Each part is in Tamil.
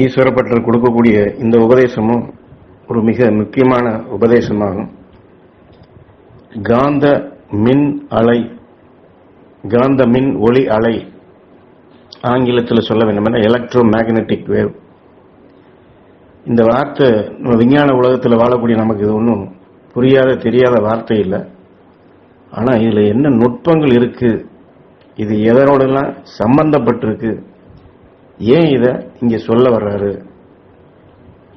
ஈஸ்வரப்பட்டர் கொடுக்கக்கூடிய இந்த உபதேசமும் ஒரு மிக முக்கியமான உபதேசமாகும். காந்த மின் அலை காந்த மின் ஒளி அலை ஆங்கிலத்தில் சொல்ல வேண்டுமென எலக்ட்ரோ மேக்னெட்டிக் வேவ் இந்த வார்த்தை நம்ம விஞ்ஞான உலகத்தில் வாழக்கூடிய நமக்கு இது ஒன்றும் புரியாத தெரியாத வார்த்தை இல்லை. ஆனால் இதில் என்ன நுட்பங்கள் இருக்கு? இது எதனோடலாம் சம்பந்தப்பட்டிருக்கு? ஏன் இதை இங்கே சொல்ல வர்றாரு?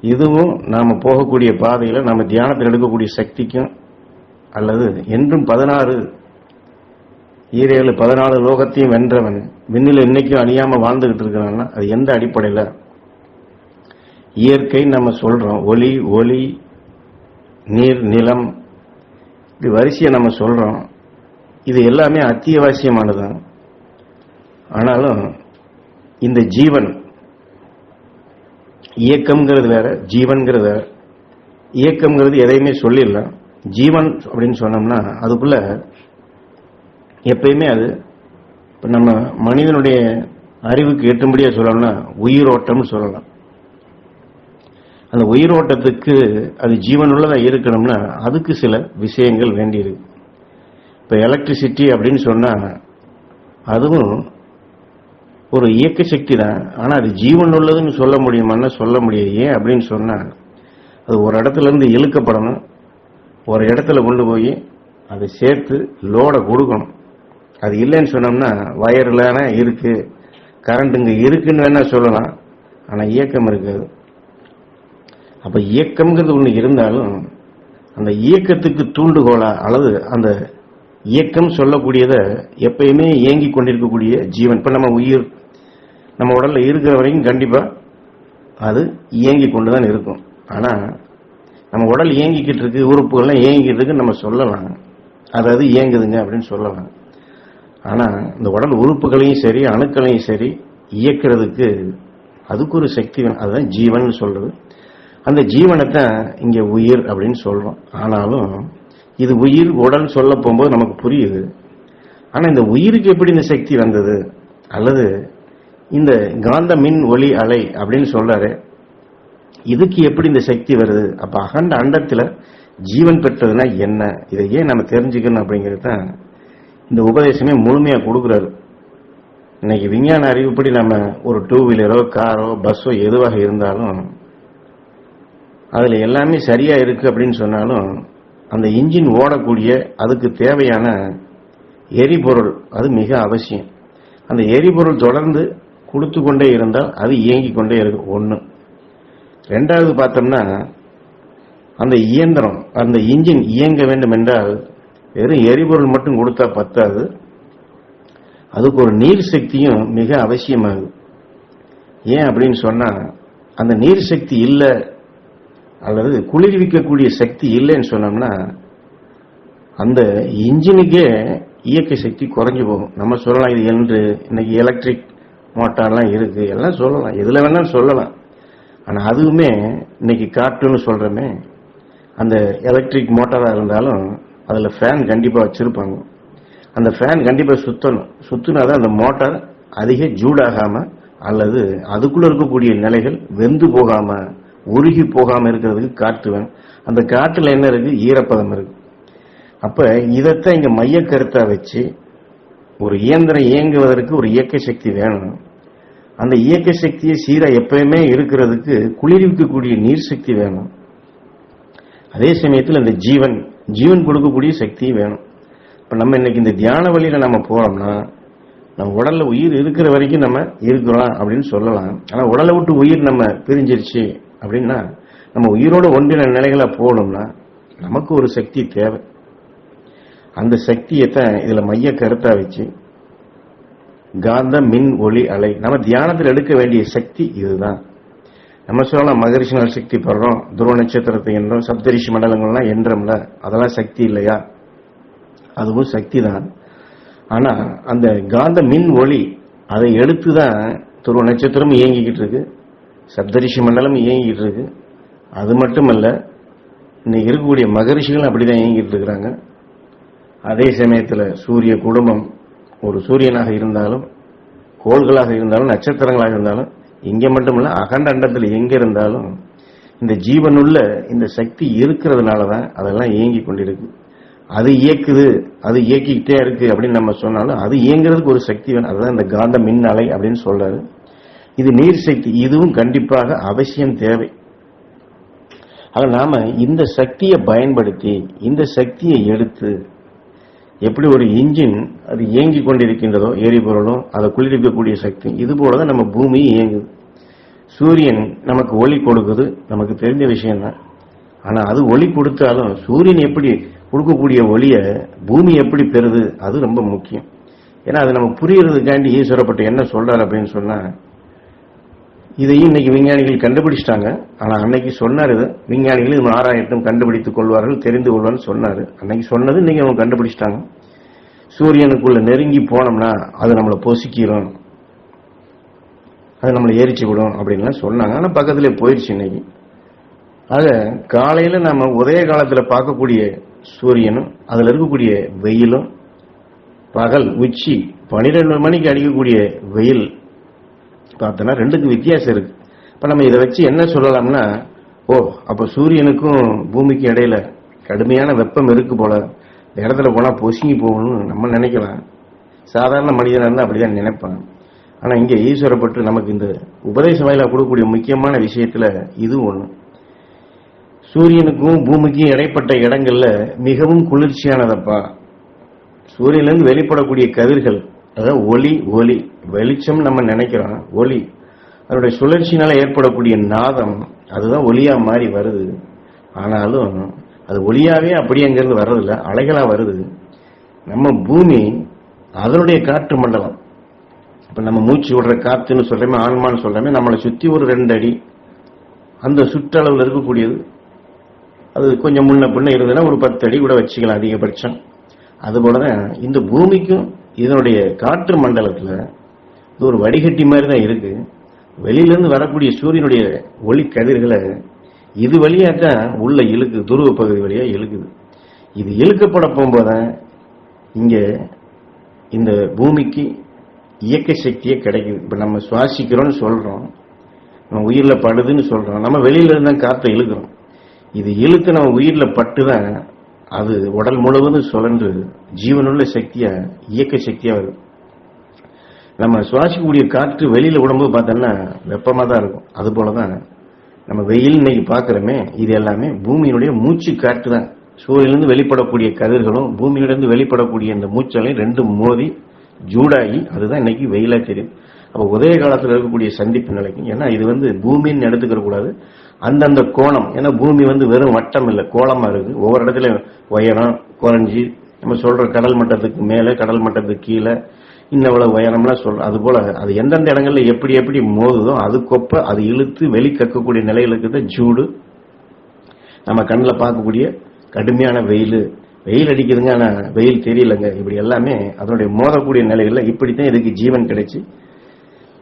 இதுவும் நாம் போகக்கூடிய பாதையில் நம்ம தியானத்தில் எடுக்கக்கூடிய சக்திக்கும் அல்லது என்றும் பதினாறு ஈரேழு பதினாலு லோகத்தையும் வென்றவன் விண்ணில் இன்னைக்கும் அணியாமல் வாழ்ந்துகிட்டு இருக்கிறான்னா அது எந்த அடிப்படையில்? இயற்கை நம்ம சொல்றோம். ஒளி ஒளி நீர் நிலம் இப்படி வரிசையை நம்ம சொல்றோம். இது எல்லாமே அத்தியாவசியமானதுதான். ஆனாலும் இந்த ஜீவன் இயக்கம்ங்கிறது வேற ஜீவன்கிறது வேற. இயக்கம்ங்கிறது எதையுமே சொல்லிடலாம் ஜீவன் அப்படின்னு சொன்னோம்னா அதுக்குள்ள எப்பயுமே அது இப்போ நம்ம மனிதனுடைய அறிவுக்கு எட்டும்படியாக சொல்லணும்னா உயிரோட்டம்னு சொல்லலாம். அந்த உயிரோட்டத்துக்கு அது ஜீவனுள்ளதாக இருக்கணும்னா அதுக்கு சில விஷயங்கள் வேண்டியிருக்கு. இப்போ எலக்ட்ரிசிட்டி அப்படின்னு சொன்னால் அதுவும் ஒரு இயக்க சக்தி தான். ஆனால் அது ஜீவன் உள்ளதுன்னு சொல்ல முடியுமான்னா சொல்ல முடியாது. ஏன் அப்படின்னு சொன்னா அது ஒரு இடத்துல இருந்து இழுக்கப்படணும். ஒரு இடத்துல கொண்டு போய் அதை சேர்த்து லோடை கொடுக்கணும். அது இல்லைன்னு சொன்னோம்னா வயர்லான இருக்கு. கரண்ட் இங்க இருக்குன்னு வேணா சொல்லலாம். ஆனா இயக்கம் இருக்காது. அப்ப இயக்கம்ங்கிறது ஒண்ணு இருந்தாலும் அந்த இயக்கத்துக்கு தூண்டுகோலா அல்லது அந்த இயக்கம் சொல்லக்கூடியதை எப்பயுமே இயங்கி கொண்டிருக்கக்கூடிய ஜீவன். இப்ப நம்ம உயிர் நம்ம உடல்ல இருக்கிற வரைக்கும் கண்டிப்பா அது இயங்கி கொண்டுதான் இருக்கும். ஆனா நம்ம உடல் இயங்கிக்கிட்டு இருக்கு உறுப்புகள்லாம் இயங்கிக்கிட்டு இருக்குன்னு நம்ம சொல்லலாம். அதாவது இயங்குதுங்க அப்படின்னு சொல்லலாம். ஆனா இந்த உடல் உறுப்புகளையும் சரி அணுக்களையும் சரி இயக்கிறதுக்கு அதுக்கு ஒரு சக்தி வேணும். அதுதான் ஜீவன் சொல்றது. அந்த ஜீவனைத்தான் இங்க உயிர் அப்படின்னு சொல்றோம். ஆனாலும் இது உயிர் உடல் சொல்ல போகும்போது நமக்கு புரியுது. ஆனா இந்த உயிருக்கு எப்படி இந்த சக்தி வந்தது? அல்லது இந்த காந்த மின் ஒளி அலை அப்படின்னு சொல்றாரு. இதுக்கு எப்படி இந்த சக்தி வருது? அப்ப அகண்ட அண்டத்துல ஜீவன் பெற்றதுன்னா என்ன? இதை ஏன் நம்ம தெரிஞ்சுக்கணும் அப்படிங்கிறது தான் இந்த உபதேசமே முழுமையா கொடுக்குறாரு. இன்னைக்கு விஞ்ஞான அறிவுப்படி நம்ம ஒரு டூ வீலரோ காரோ பஸ்ஸோ எதுவாக இருந்தாலும் அதுல எல்லாமே சரியா இருக்கு அப்படின்னு சொன்னாலும் அந்த இன்ஜின் ஓடக்கூடிய அதுக்கு தேவையான எரிபொருள் அது மிக அவசியம். அந்த எரிபொருள் தொடர்ந்து கொடுத்து கொண்டே இருந்தால் அது இயங்கிக் கொண்டே இருக்கும். ஒன்று ரெண்டாவது பார்த்தோம்னா அந்த இயந்திரம் அந்த இன்ஜின் இயங்க வேண்டும் என்றால் வெறும் எரிபொருள் மட்டும் கொடுத்தா பத்தாது. அதுக்கு ஒரு நீர் சக்தியும் மிக அவசியமாகுது. ஏன் அப்படின்னு சொன்னா அந்த நீர் சக்தி இல்லை அல்லது குளிர்விக்கக்கூடிய சக்தி இல்லைன்னு சொன்னோம்னா அந்த இன்ஜினுக்கே இயக்க சக்தி குறைஞ்சு போகும். நம்ம சொல்லலாம் இது என்று இன்னைக்கு எலக்ட்ரிக் மோட்டார்லாம் இருக்கு. எல்லாம் சொல்லலாம். எதுல வேணாலும் சொல்லலாம். ஆனால் அதுவுமே இன்னைக்கு காட்டுன்னு சொல்கிறோமே அந்த எலக்ட்ரிக் மோட்டாராக இருந்தாலும் அதில் ஃபேன் கண்டிப்பாக வச்சுருப்பாங்க. அந்த ஃபேன் கண்டிப்பா சுத்தணும். சுத்தினாதான் அந்த மோட்டார் அதிக ஜூடாகாமல் அல்லது அதுக்குள்ளே இருக்கக்கூடிய நிலைகள் வெந்து போகாமல் உருகி போகாமல் இருக்கிறதுக்கு காற்று வேணும். அந்த காற்றில் என்ன இருக்குது ஈரப்பதம் இருக்குது அப்போ இதைத்தான் இங்கே மைய கருத்தாக வச்சு ஒரு இயந்திரம் இயங்குவதற்கு ஒரு இயக்க சக்தி வேணும். அந்த இயக்க சக்தியை சீராக எப்பயுமே இருக்கிறதுக்கு குளிர்விக்கக்கூடிய நீர் சக்தி வேணும். அதே சமயத்தில் இந்த ஜீவன் ஜீவன் கொடுக்கக்கூடிய சக்தியும் வேணும். இப்போ நம்ம இன்னைக்கு இந்த தியான வழியில் நம்ம போகிறோம்னா நம்ம உடல்ல உயிர் இருக்கிற வரைக்கும் நம்ம இருக்கிறோம் அப்படின்னு சொல்லலாம். ஆனால் உடலை விட்டு உயிர் நம்ம பிரிஞ்சிருச்சு அப்படின்னா நம்ம உயிரோட ஒன்றின நிலைகளை போகணும்னா நமக்கு ஒரு சக்தி தேவை. அந்த சக்தியை தான் இதில் மைய கருத்தாக வச்சு காந்த மின் ஒளி அலை. நம்ம தியானத்தில் எடுக்க வேண்டிய சக்தி இதுதான். நம்ம சொல்லலாம் மகரிஷினால் சக்தி படுறோம். துருவ நட்சத்திரத்தை என்றோம் சப்தரிஷி மண்டலங்கள்லாம் என்றோம்ல. அதெல்லாம் சக்தி இல்லையா? அதுவும் சக்தி தான் ஆனா அந்த காந்த மின் ஒளி அதை எடுத்து தான் துருவ நட்சத்திரம் இயங்கிக்கிட்டு இருக்கு. சப்தரிஷி மண்டலம் இயங்கிக்கிட்டு இருக்கு. அது மட்டுமல்ல இன்னைக்கு இருக்கக்கூடிய மகரிஷிகளும் அப்படிதான் இயங்கிட்டு இருக்கிறாங்க. அதே சமயத்தில் சூரிய குடும்பம் ஒரு சூரியனாக இருந்தாலும் கோள்களாக இருந்தாலும் நட்சத்திரங்களாக இருந்தாலும் இங்கே மட்டும் இல்லை அகண்ட அண்டத்தில் எங்கே இருந்தாலும் இந்த ஜீவனுள்ள இந்த சக்தி இருக்கிறதுனால தான் அதெல்லாம் இயங்கி கொண்டிருக்கு. அது இயக்குது அது இயக்கிக்கிட்டே இருக்கு அப்படின்னு நம்ம சொன்னாலும் அது இயங்குறதுக்கு ஒரு சக்தி வேணும். அதுதான் இந்த காந்த மின் அலை அப்படின்னு சொல்றாரு. இது நீர் சக்தி இதுவும் கண்டிப்பாக அவசியம் தேவை. ஆக நாம இந்த சக்தியை பயன்படுத்தி இந்த சக்தியை எடுத்து எப்படி ஒரு இன்ஜின் அது இயங்கி கொண்டிருக்கின்றதோ எரிபொருளும் அதை குளிர்விக்கக்கூடிய சக்தி இது போலதான் நம்ம பூமி இயங்குது. சூரியன் நமக்கு ஒளி கொடுக்குது நமக்கு தெரிஞ்ச விஷயம்தான். ஆனால் ஆனா அது ஒளி கொடுத்தாலும் சூரியன் எப்படி கொடுக்கக்கூடிய ஒளிய பூமி எப்படி பெறுது அது ரொம்ப முக்கியம். ஏன்னா அது நம்ம புரியறதுக்காண்டி ஈஸ்வரப்பட்ட என்ன சொல்றாரு அப்படின்னு சொன்னா இதையும் இன்னைக்கு விஞ்ஞானிகள் கண்டுபிடிச்சிட்டாங்க. ஆனா அன்னைக்கு சொன்னார் இது. விஞ்ஞானிகள் இது ஆராயட்டும் கண்டுபிடித்துக் கொள்வார்கள் தெரிந்து கொள்வார்னு சொன்னாரு. அன்னைக்கு சொன்னது இன்னைக்கு அவங்க கண்டுபிடிச்சிட்டாங்க. சூரியனுக்குள்ள நெருங்கி போனோம்னா அது நம்மளை பொசுக்கிறோம் அது நம்மளை எரிச்சு விடும் அப்படின்லாம் சொன்னாங்க. ஆனா பக்கத்துல போயிடுச்சு இன்னைக்கு. ஆக காலையில நம்ம உதய காலத்துல பார்க்கக்கூடிய சூரியனும் அதுல இருக்கக்கூடிய வெயிலும் பகல் உச்சி பனிரெண்டு மணிக்கு அடிக்கக்கூடிய வெயில் பார்த்தோன்னா ரெண்டுக்கும் வித்தியாசம் இருக்கு. இப்போ நம்ம இதை வச்சு என்ன சொல்லலாம்னா ஓ அப்போ சூரியனுக்கும் பூமிக்கும் இடையில கடுமையான வெப்பம் இருக்கு போல. இடத்துல போனால் பொசுங்கி போகணும்னு நம்ம நினைக்கலாம். சாதாரண மனிதனாக இருந்தா அப்படிதான் நினைப்பான். ஆனால் இங்கே ஈஸ்வரப்பட்டு நமக்கு இந்த உபதேச வாயிலா கொடுக்கக்கூடிய முக்கியமான விஷயத்துல இது ஒன்று சூரியனுக்கும் பூமிக்கும் இடைப்பட்ட இடங்கள்ல மிகவும் குளிர்ச்சியானதப்பா. சூரியன்லேருந்து வெளிப்படக்கூடிய கதிர்கள் அதாவது ஒளி ஒளி வெளிச்சம் நம்ம நினைக்கிறோம். ஒளி. அதனுடைய சுழற்சினால ஏற்படக்கூடிய நாதம் அதுதான் ஒளியாக மாறி வருது. ஆனாலும் அது ஒளியாகவே அப்படியே அங்கிருந்து வர்றதில்ல அலைகளா வருது. நம்ம பூமி அதனுடைய காற்று மண்டலம். இப்ப நம்ம மூச்சு விடுற காத்துன்னு சொல்கிறோமே ஆன்மான்னு சொல்றோமே நம்மளை சுத்தி ஒரு ரெண்டு அடி அந்த சுற்றளவில் இருக்கக்கூடியது. அது கொஞ்சம் முன்ன பின்ன இருந்ததுன்னா ஒரு பத்து அடி கூட வச்சுக்கலாம் அதிகபட்சம். அதுபோலதான் இந்த பூமிக்கும் இதனுடைய காற்று மண்டலத்தில் இது ஒரு வடிகட்டி மாதிரி தான் இருக்கு. வெளியிலேருந்து வரக்கூடிய சூரியனுடைய ஒளி கதிர்களை இது வழியாக தான் உள்ள இழுக்கு துருவ பகுதி வழியாக இழுக்குது. இது இழுக்கப்பட போகும்போது இங்கே இந்த பூமிக்கு இயக்க சக்தியே கிடைக்குது. இப்போ நம்ம சுவாசிக்கிறோம்னு சொல்கிறோம் நம்ம உயிரில் படுதுன்னு சொல்கிறோம் நம்ம வெளியில தான் காற்றை இழுக்கிறோம். இது இழுத்து நம்ம உயிரில் பட்டு தான் அது உடல் முழுவதும் சுழன்று ஜீவனுள்ள சக்தியா இயக்க சக்தியா வரும். நம்ம சுவாசிக்கக்கூடிய காற்று வெளியில உடம்பு பார்த்தோம்னா வெப்பமா தான் இருக்கும். அது போலதான் நம்ம வெயில் இன்னைக்கு பாக்குறோமே இது எல்லாமே பூமியினுடைய மூச்சு காற்று தான். சூரியனிலிருந்து வெளிப்படக்கூடிய கதிர்களும் பூமியிலிருந்து வெளிப்படக்கூடிய இந்த மூச்சலையும் ரெண்டும் மோதி ஜூடாகி அதுதான் இன்னைக்கு வெயிலா தெரியும். அப்போ உதய காலத்தில் இருக்கக்கூடிய சந்திப்பு நிலைக்கும் ஏன்னா இது வந்து பூமின்னு எடுத்துக்கிற கூடாது. அந்தந்த கோணம் ஏன்னா பூமி வந்து வெறும் வட்டம் இல்லை கோலமாக இருக்கு. ஒவ்வொரு இடத்துல உயரம் குறைஞ்சி நம்ம சொல்ற கடல் மட்டத்துக்கு மேலே கடல் மட்டத்துக்கு கீழே இன்னவ்வளவு உயரம்லாம் சொல்றோம் அது போல அது எந்தெந்த இடங்கள்ல எப்படி எப்படி மோதுதோ அதுக்கொப்ப அது இழுத்து வெளி கக்கக்கூடிய நிலைகளுக்கு தான் ஜூடு நம்ம கண்ணில் பார்க்கக்கூடிய கடுமையான வெயில். வெயில் அடிக்குதுங்க ஆனால் வெயில் தெரியலங்க. இப்படி எல்லாமே அதனுடைய மோதக்கூடிய நிலைகள்ல இப்படித்தான் இதுக்கு ஜீவன் கிடைச்சி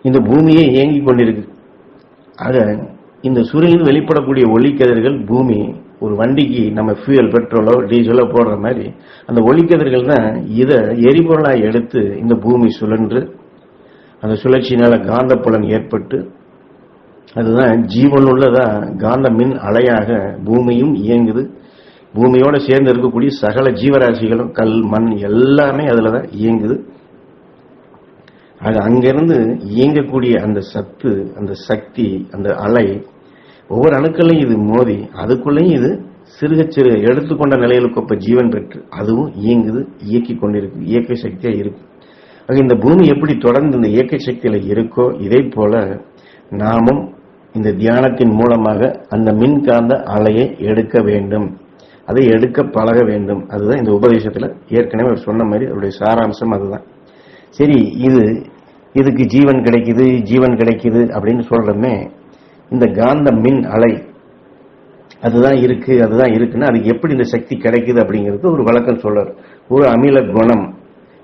இந்த பூமியே இயங்கி கொண்டிருக்கு. ஆக இந்த சூரியன் வெளிப்படக்கூடிய ஒளிக்கதிர்கள் பூமி ஒரு வண்டிக்கு நம்ம ஃபியூயல் பெட்ரோலோ டீசலோ போடுற மாதிரி அந்த ஒளிக்கதிர்கள் தான் இதை எரிபொருளாக எடுத்து இந்த பூமி சுழன்று அந்த சுழற்சியினால காந்தப்புலன் ஏற்பட்டு அதுதான் ஜீவனுள்ளதா காந்த மின் அலையாக பூமியும் இயங்குது. பூமியோட சேர்ந்து இருக்கக்கூடிய சகல ஜீவராசிகளும் கல் மண் எல்லாமே அதுல தான் இயங்குது. அது அங்கிருந்து இயங்கக்கூடிய அந்த சத்து அந்த சக்தி அந்த அலை ஒவ்வொரு அணுக்களையும் இது மோதி அதுக்குள்ளேயும் இது சிறுக சிறுக எடுத்துக்கொண்ட நிலையில் கொப்ப ஜீவன் பெற்று அதுவும் இயங்குது இயக்கி கொண்டிருக்கு இயக்க சக்தியா இருக்கு ஆக இந்த பூமி எப்படி தொடர்ந்து இந்த இயக்க சக்தியில இருக்கோ இதே போல நாமும் இந்த தியானத்தின் மூலமாக அந்த மின்காந்த அலையை எடுக்க வேண்டும். அதை எடுக்க பழக வேண்டும். அதுதான் இந்த உபதேசத்துல ஏற்கனவே அவர் சொன்ன மாதிரி அவருடைய சாராம்சம் அதுதான். சரி இது இதுக்கு ஜீவன் கிடைக்குது ஜீவன் கிடைக்குது அப்படின்னு சொல்கிறோமே இந்த காந்த மின் அலை அதுதான் இருக்கு அதுதான் இருக்குன்னா அதுக்கு எப்படி இந்த சக்தி கிடைக்குது அப்படிங்கிறது ஒரு வழக்கம் சொல்றாரு. ஒரு அமில குணம்.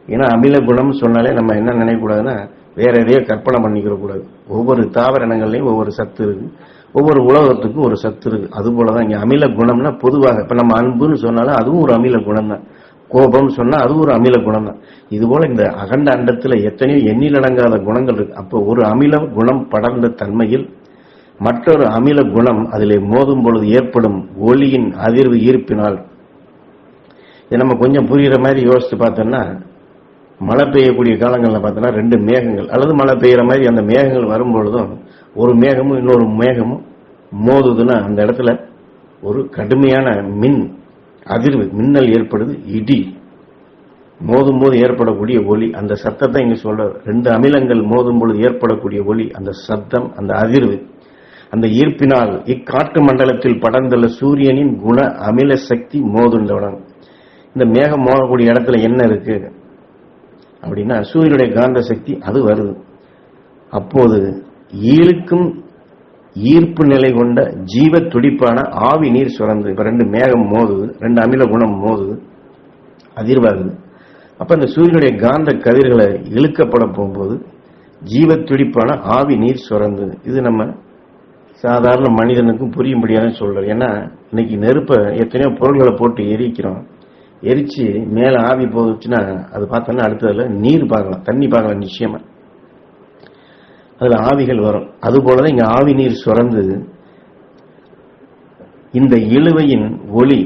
ஏன்னா அமில குணம் சொன்னாலே நம்ம என்ன நினைக்கக்கூடாதுன்னா வேற எதையோ கற்பனை பண்ணிக்கிற கூடாது. ஒவ்வொரு தாவரங்கள்லையும் ஒவ்வொரு சத்து இருக்கு. ஒவ்வொரு உலகத்துக்கும் ஒரு சத்து இருக்கு. அது போலதான் இங்க அமில குணம்னா பொதுவாக இப்ப நம்ம அன்புன்னு சொன்னாலும் அதுவும் ஒரு அமில குணம் தான் கோபம் சொன்னா அது ஒரு அமில குணம் தான் இது போல இந்த அகண்ட அண்டத்துல எத்தனையோ எண்ணிலடங்காத குணங்கள் இருக்கு. அப்போ ஒரு அமில குணம் படர்ந்த தன்மையில் மற்றொரு அமில குணம் அதில் மோதும் பொழுது ஏற்படும் ஒளியின் அதிர்வு ஈர்ப்பினால். இது நம்ம கொஞ்சம் புரிகிற மாதிரி யோசித்து பார்த்தோம்னா மழை பெய்யக்கூடிய காலங்களில் பார்த்தோன்னா ரெண்டு மேகங்கள் அல்லது மழை பெய்யுற மாதிரி அந்த மேகங்கள் வரும்பொழுதும் ஒரு மேகமும் இன்னொரு மேகமும் மோதுதுன்னா அந்த இடத்துல ஒரு கடுமையான மின் அதிர்வு மின்னல் ஏற்படுது இடி. மோதும் போது ஏற்படக்கூடிய ஒலி அந்த சத்தத்தை இங்க சொல்ல ரெண்டு அமிலங்கள் மோதும் பொழுது ஏற்படக்கூடிய ஒலி அந்த சத்தம் அந்த அதிர்வு. அந்த ஈர்ப்பினால் இக்காற்று மண்டலத்தில் படர்ந்துள்ள சூரியனின் குண அமில சக்தி மோதுண்டவுடன் இந்த மேகம் மோதக்கூடிய இடத்துல என்ன இருக்கு? அப்படின்னா சூரியனுடைய காந்த சக்தி அது வருது. அப்போது ஈழுக்கும் ஈர்ப்பு நிலை கொண்ட ஜீவ துடிப்பான ஆவி நீர் சுரந்து இப்ப ரெண்டு மேகம் மோதுது ரெண்டு அமில குணம் மோதுது அதிர்வாகுது. அப்ப அந்த சூரியனுடைய காந்த கதிர்களை இழுக்கப்பட போகும்போது ஜீவ துடிப்பான ஆவி நீர் சுரந்து இது நம்ம சாதாரண மனிதனுக்கும் புரியும்படியான சொல்றோம் ஏன்னா இன்னைக்கு நெருப்பை எத்தனையோ பொருள்களை போட்டு எரிக்கிறோம். எரிச்சு மேல ஆவி போச்சுன்னா அது பார்த்தோன்னா அடுத்ததுல நீர் பார்க்கலாம் தண்ணி பார்க்கலாம் நிச்சயமா. அதுல ஆவிகள் வரும். அது தான் இங்க ஆவி நீர் சுரந்து இந்த இழுவையின் ஒளி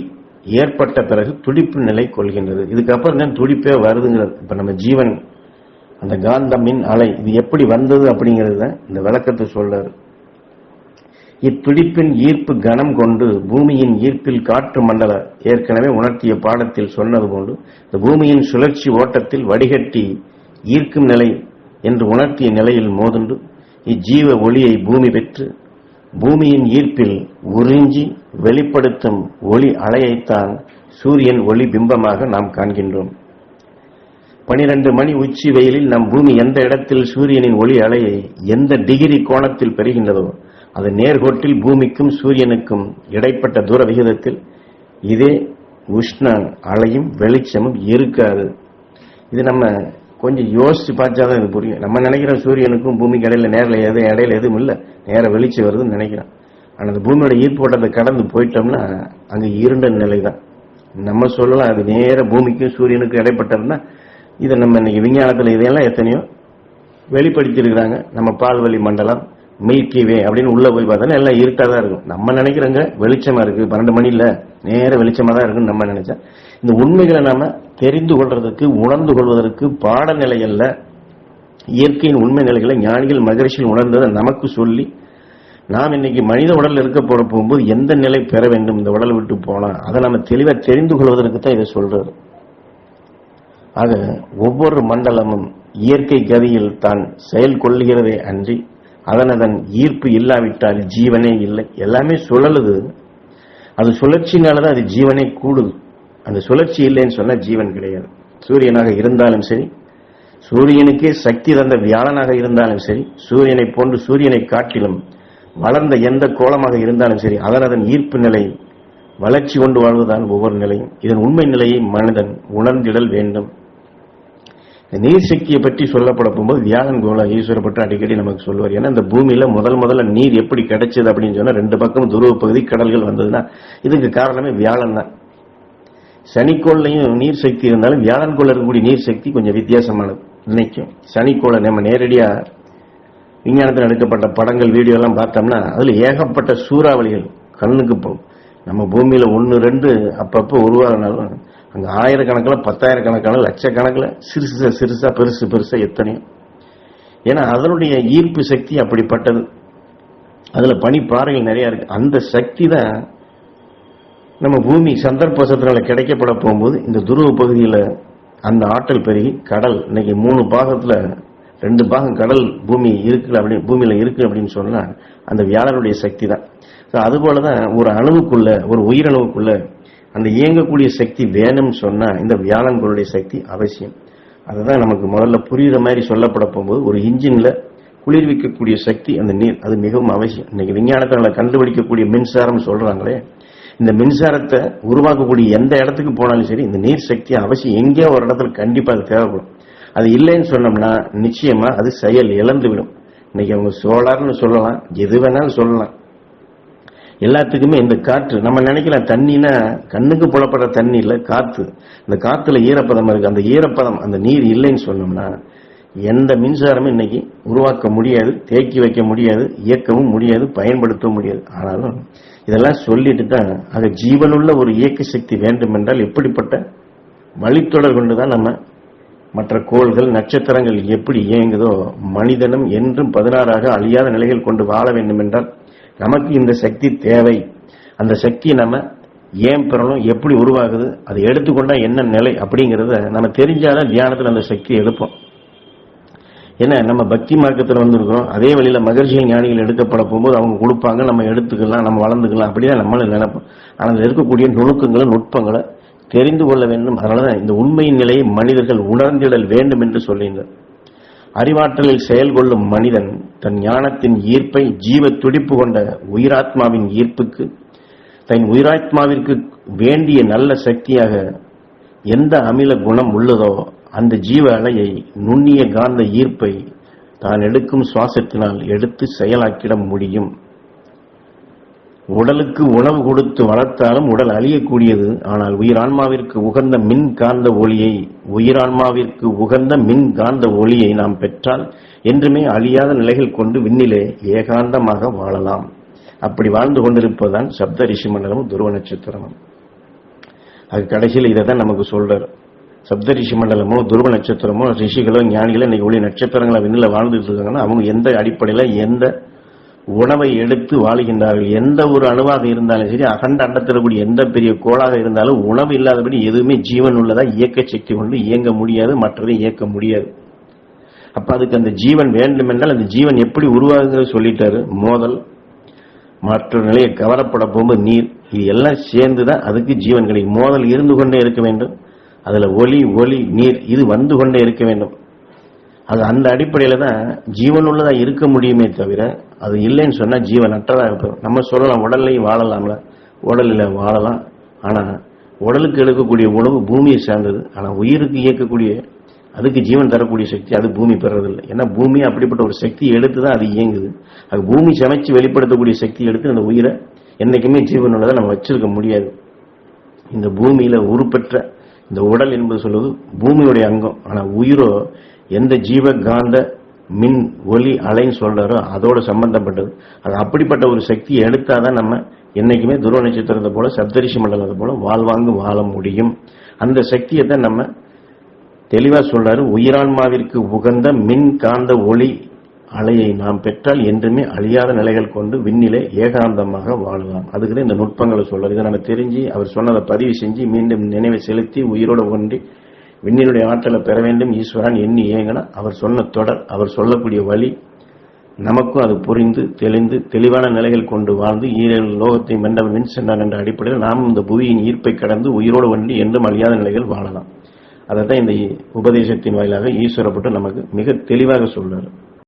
ஏற்பட்ட பிறகு துடிப்பு நிலை கொள்கின்றது. இதுக்கப்புறம் தான் துடிப்பே வருதுங்கிறது. இப்ப நம்ம ஜீவன் அந்த காந்த மின் அலை இது எப்படி வந்தது அப்படிங்கிறது தான் இந்த விளக்கத்தை சொல்றாரு. இத்துடிப்பின் ஈர்ப்பு கனம் கொண்டு பூமியின் ஈர்ப்பில் காற்று மண்டல ஏற்கனவே உணர்த்திய பாடத்தில் சொன்னது போன்று இந்த பூமியின் சுழற்சி ஓட்டத்தில் வடிகட்டி ஈர்க்கும் நிலை என்று உணர்த்திய நிலையில் மோதுண்டு இஜீவ ஒளியை பூமி பெற்று பூமியின் ஈர்ப்பில் உறிஞ்சி வெளிப்படுத்தும் ஒளி அலையைத்தான் சூரியன் ஒளி பிம்பமாக நாம் காண்கின்றோம். பனிரெண்டு மணி உச்சி வெயிலில் நம் பூமி எந்த இடத்தில் சூரியனின் ஒளி அலையை எந்த டிகிரி கோணத்தில் பெறுகின்றதோ அது நேர்கோட்டில் பூமிக்கும் சூரியனுக்கும் இடைப்பட்ட தூர விகிதத்தில் இதே உஷ்ண அலையும் வெளிச்சமும் இருக்காது. இது நம்ம கொஞ்சம் யோசிச்சு பார்த்தாதான் இது புரியும். நம்ம நினைக்கிறோம் சூரியனுக்கும் பூமிக்கு இடையில நேரில் எதுவும் இடையில எதுவும் இல்லை. நேர வெளிச்சம் வருதுன்னு நினைக்கிறோம். ஆனால் அந்த பூமியோட ஈர்ப்போட்டத்தை கடந்து போயிட்டோம்னா அங்கே இருண்ட நிலை தான் நம்ம சொல்லலாம் அது நேர பூமிக்கும் சூரியனுக்கும் இடைப்பட்டதுன்னா இதை நம்ம இன்னைக்கு விஞ்ஞானத்தில் இதையெல்லாம் எத்தனையோ வெளிப்படுத்தியிருக்கிறாங்க. நம்ம பால்வழி மண்டலம் மில்கி வே அப்படின்னு உள்ள போய் பார்த்தோன்னா எல்லாம் இருட்டா தான் இருக்கும். நம்ம நினைக்கிறோங்க வெளிச்சமா இருக்கு பன்னெண்டு மணி இல்ல நேர வெளிச்சமா தான் இருக்குன்னு நம்ம நினைச்சா. இந்த உண்மைகளை நாம தெரிந்து கொள்றதுக்கு உணர்ந்து கொள்வதற்கு பாடநிலைகள்ல இயற்கையின் உண்மை நிலைகளை ஞானிகள் மகரிஷியில் உணர்ந்ததை நமக்கு சொல்லி நாம் இன்னைக்கு மனித உடலில் இருக்க போற போகும்போது எந்த நிலை பெற வேண்டும்? இந்த உடலை விட்டு போனா அதை நம்ம தெளிவா தெரிந்து கொள்வதற்கு தான் இதை சொல்றது ஆக ஒவ்வொரு மண்டலமும் இயற்கை கதியில் தான் செயல் கொள்கிறதே அன்றி அதன் அதன் ஈர்ப்பு இல்லாவிட்டால் ஜீவனே இல்லை. எல்லாமே சுழலுது. அது சுழற்சினாலதான் அது ஜீவனே கூடுது. அந்த சுழற்சி இல்லைன்னு சொன்னா ஜீவன் கிடையாது. சூரியனாக இருந்தாலும் சரி சூரியனுக்கே சக்தி தந்த வியாழனாக இருந்தாலும் சரி சூரியனை போன்று சூரியனை காட்டிலும் வளர்ந்த எந்த கோலமாக இருந்தாலும் சரி அதன் அதன் ஈர்ப்பு நிலை வளர்ச்சி கொண்டு வாழ்வதுதான் ஒவ்வொரு நிலையும். இதன் உண்மை நிலையை மனிதன் உணர்ந்திடல் வேண்டும். நீர் சக்தியை பற்றி சொல்லப்பட போகும்போது வியாழன் கோல ஈஸ்வரர் பற்றி அடிக்கடி நமக்கு சொல்லுவார். ஏன்னா இந்த பூமியில முதல் முதல்ல நீர் எப்படி கிடைச்சது அப்படின்னு சொன்னா ரெண்டு பக்கம் துருவ பகுதி கடல்கள் வந்ததுன்னா இதுக்கு காரணமே வியாழன் தான். சனிக்கோள்லையும் நீர் சக்தி இருந்தாலும் வியாழன் கோள் இருக்கக்கூடிய நீர் சக்தி கொஞ்சம் வித்தியாசமானது. நினைக்கும். சனிக்கோளை நம்ம நேரடியா விஞ்ஞானத்தில் எடுக்கப்பட்ட படங்கள் வீடியோ எல்லாம் பார்த்தோம்னா அதுல ஏகப்பட்ட சூறாவளிகள் கண்ணுக்கு போகும். நம்ம பூமியில ஒன்று ரெண்டு அப்பப்போ உருவாகினாலும் அங்க ஆயிரக்கணக்கில் பத்தாயிரக்கணக்கான லட்சக்கணக்கில் சிறுசா சிறுசா பெருசு பெருசா எத்தனையோ. ஏன்னா அதனுடைய ஈர்ப்பு சக்தி அப்படிப்பட்டது. அதுல பனிப்பாறைகள் நிறைய இருக்கு. அந்த சக்தி தான் நம்ம பூமி சந்தர்ப்பசத்தினால கிடைக்கப்பட போகும்போது இந்த துருவ பகுதியில் அந்த ஆற்றல் பெருகி கடல் இன்னைக்கு மூணு பாகத்துல ரெண்டு பாகம் கடல் பூமி இருக்கு அப்படி பூமியில இருக்கு அப்படின்னு சொன்னா அந்த வியாழனுடைய சக்தி தான். So, அதுபோலதான் ஒரு அணுவுக்குள்ள ஒரு உயிரணுவுக்குள்ள அந்த இயங்கக்கூடிய சக்தி வேணும்னு சொன்னா இந்த வியாழன்களுடைய சக்தி அவசியம். அதுதான் நமக்கு முதல்ல புரியுற மாதிரி சொல்லப்பட போகும்போது ஒரு இன்ஜின்ல குளிர்விக்கக்கூடிய சக்தி அந்த நீர் அது மிகவும் அவசியம். இன்னைக்கு விஞ்ஞானத்தினால கண்டுபிடிக்கக்கூடிய மின்சாரம் சொல்றாங்களே இந்த மின்சாரத்தை உருவாக்கக்கூடிய எந்த இடத்துக்கு போனாலும் சரி இந்த நீர் சக்தி அவசியம். எங்கேயோ ஒரு இடத்துல கண்டிப்பாக அது தேவைப்படும். அது இல்லைன்னு சொன்னோம்னா நிச்சயமா அது செயல் இழந்து விடும் இன்னைக்கு அவங்க சோலார்னு சொல்லலாம் எது வேணாலும் சொல்லலாம். எல்லாத்துக்குமே இந்த காற்று நம்ம நினைக்கலாம் தண்ணினா கண்ணுக்கு புலப்படுற தண்ணி இல்லை காற்று இந்த காற்றுல ஈரப்பதம் இருக்கு அந்த ஈரப்பதம் அந்த நீர் இல்லைன்னு சொன்னோம்னா எந்த மின்சாரமும் இன்னைக்கு உருவாக்க முடியாது தேக்கி வைக்க முடியாது இயக்கவும் முடியாது பயன்படுத்தவும் முடியாது. ஆனாலும் இதெல்லாம் சொல்லிட்டு தான் ஆக ஜீவனுள்ள ஒரு இயக்க சக்தி வேண்டும் என்றால் எப்படிப்பட்ட வழித்தொடர் கொண்டுதான் நம்ம மற்ற கோள்கள் நட்சத்திரங்கள் எப்படி இயங்குதோ மனிதனும் என்றும் பதினாறாக அழியாத நிலைகள் கொண்டு வாழ வேண்டும் என்றால் நமக்கு இந்த சக்தி தேவை. அந்த சக்தி நம்ம ஏன் பெறணும் எப்படி உருவாகுது அதை எடுத்துக்கொண்டா என்ன நிலை அப்படிங்கிறத நம்ம தெரிஞ்சாதான் தியானத்தில் அந்த சக்தி எடுப்போம் ஏன்னா நம்ம பக்தி மார்க்கத்தில் வந்திருக்கிறோம் அதே வழியில மகிழ்ச்சியின் ஞானிகள் எடுக்கப்பட போகும்போது அவங்க கொடுப்பாங்க நம்ம எடுத்துக்கலாம் நம்ம வளர்ந்துக்கலாம் அப்படிதான் நம்மளும் நினைப்போம். ஆனால் அதில் இருக்கக்கூடிய நுணுக்கங்களை நுட்பங்களை தெரிந்து கொள்ள வேண்டும். அதனாலதான் இந்த உண்மையின் நிலையை மனிதர்கள் உணர்ந்திடல் வேண்டும் என்று சொல்லுங்கள் அறிவாற்றலில் செயல்கொள்ளும் மனிதன் தன் ஞானத்தின் ஈர்ப்பை ஜீவ துடிப்பு கொண்ட உயிராத்மாவின் ஈர்ப்புக்கு தன் உயிராத்மாவிற்கு வேண்டிய நல்ல சக்தியாக எந்த அமில குணம் உள்ளதோ அந்த ஜீவ அலையை நுண்ணிய காந்த ஈர்ப்பை தான் எடுக்கும் சுவாசத்தினால் எடுத்து செயலாக்கிட முடியும். உடலுக்கு உணவு கொடுத்து வளர்த்தாலும் உடல் அழியக்கூடியது. ஆனால் உயிரான்மாவிற்கு உகந்த மின் காந்த ஒளியை உயிரான்மாவிற்கு உகந்த மின் காந்த ஒளியை நாம் பெற்றால் என்றுமே அழியாத நிலைகள் கொண்டு விண்ணிலே ஏகாந்தமாக வாழலாம். அப்படி வாழ்ந்து கொண்டிருப்பதுதான் சப்த ரிஷி மண்டலமும் துருவ நட்சத்திரமும். அது கடைசியில் இதை தான் நமக்கு சொல்றாரு. சப்த ரிஷி மண்டலமோ துருவ நட்சத்திரமோ ரிஷிகளோ ஞானிகளோ இன்னைக்கு ஒளி நட்சத்திரங்களை விண்ணில வாழ்ந்துட்டு இருக்காங்கன்னா அவங்க எந்த அடிப்படையில எந்த உணவை எடுத்து வாழுகின்றார்கள். எந்த ஒரு அணுவாக இருந்தாலும் சரி அகண்ட அண்டத்திற்கூடிய எந்த பெரிய கோளாக இருந்தாலும் உணவு இல்லாதபடி எதுவுமே ஜீவன் உள்ளதா? இயக்க சக்தி கொண்டு இயங்க முடியாது மற்றதை இயக்க முடியாது. அப்ப அதுக்கு அந்த ஜீவன் வேண்டும் என்றால் அந்த ஜீவன் எப்படி உருவாகுங்கிறது சொல்லிட்டாரு. மோதல் மற்ற நிலையை கவரப்பட போகும்போது நீர் இது எல்லாம் சேர்ந்துதான் அதுக்கு ஜீவன் கிடைக்கும். மோதல் இருந்து கொண்டே இருக்க வேண்டும். அதுல ஒளி ஒளி நீர் இது வந்து கொண்டே இருக்க வேண்டும். அது அந்த அடிப்படையில தான் ஜீவன் இருக்க முடியுமே தவிர அது இல்லைன்னு சொன்னா ஜீவன் அற்றதாக இருக்கும் நம்ம சொல்லலாம் உடல்லையும் வாழலாம்ல. உடலில் வாழலாம். ஆனா உடலுக்கு எடுக்கக்கூடிய உணவு பூமியை சார்ந்தது. ஆனா உயிருக்கு இயக்கக்கூடிய அதுக்கு ஜீவன் தரக்கூடிய சக்தி அது பூமி பெறதில்லை ஏன்னா பூமி அப்படிப்பட்ட ஒரு சக்தி எடுத்து தான் அது இயங்குது. அது பூமி சமைச்சு வெளிப்படுத்தக்கூடிய சக்தி எடுத்து அந்த உயிரை என்னைக்குமே ஜீவன் உள்ளதை நம்ம வச்சிருக்க முடியாது. இந்த பூமியில உருப்பெற்ற இந்த உடல் என்பது சொல்வது பூமியுடைய அங்கம். ஆனா உயிரோ எந்த ஜீவ காந்த மின் ஒலி அலைன்னு சொல்றாரோ அதோட சம்பந்தப்பட்டது. அது அப்படிப்பட்ட ஒரு சக்தியை எடுத்தாதான் நம்ம என்னைக்குமே துருவ நட்சத்திரத்தை போல சப்தரிஷி மண்டலத்தை போல வாழ்வாங்கு வாழ முடியும். அந்த சக்தியை தான் நம்ம தெளிவா சொல்றாரு உயிரான்மாவிற்கு உகந்த மின் காந்த ஒளி அலையை நாம் பெற்றால் என்றுமே அழியாத நிலைகள் கொண்டு விண்ணிலே ஏகாந்தமாக வாழலாம். அதுக்கு இந்த நுட்பங்களை சொல்றாரு. இதை நம்ம தெரிஞ்சு அவர் சொன்னதை பதிவு செஞ்சு மீண்டும் நினைவை செலுத்தி உயிரோட ஒன்றி விண்ணினுடைய ஆற்றலை பெற வேண்டும் ஈஸ்வரன் எண்ணி ஏங்கினா அவர் சொன்ன தொடர் அவர் சொல்லக்கூடிய வழி நமக்கும் அது புரிந்து தெளிந்து தெளிவான நிலைகள் கொண்டு வாழ்ந்து ஈரல் லோகத்தை மெண்டவன் மின் சென்றான் என்ற அடிப்படையில் நாம் இந்த புவியின் ஈர்ப்பை கடந்து உயிரோடு வண்டி என்றும் அழியாத நிலைகள் வாழலாம். அதை தான் இந்த உபதேசத்தின் வாயிலாக ஈஸ்வரப்பட்டு நமக்கு மிக தெளிவாக சொல்றாரு.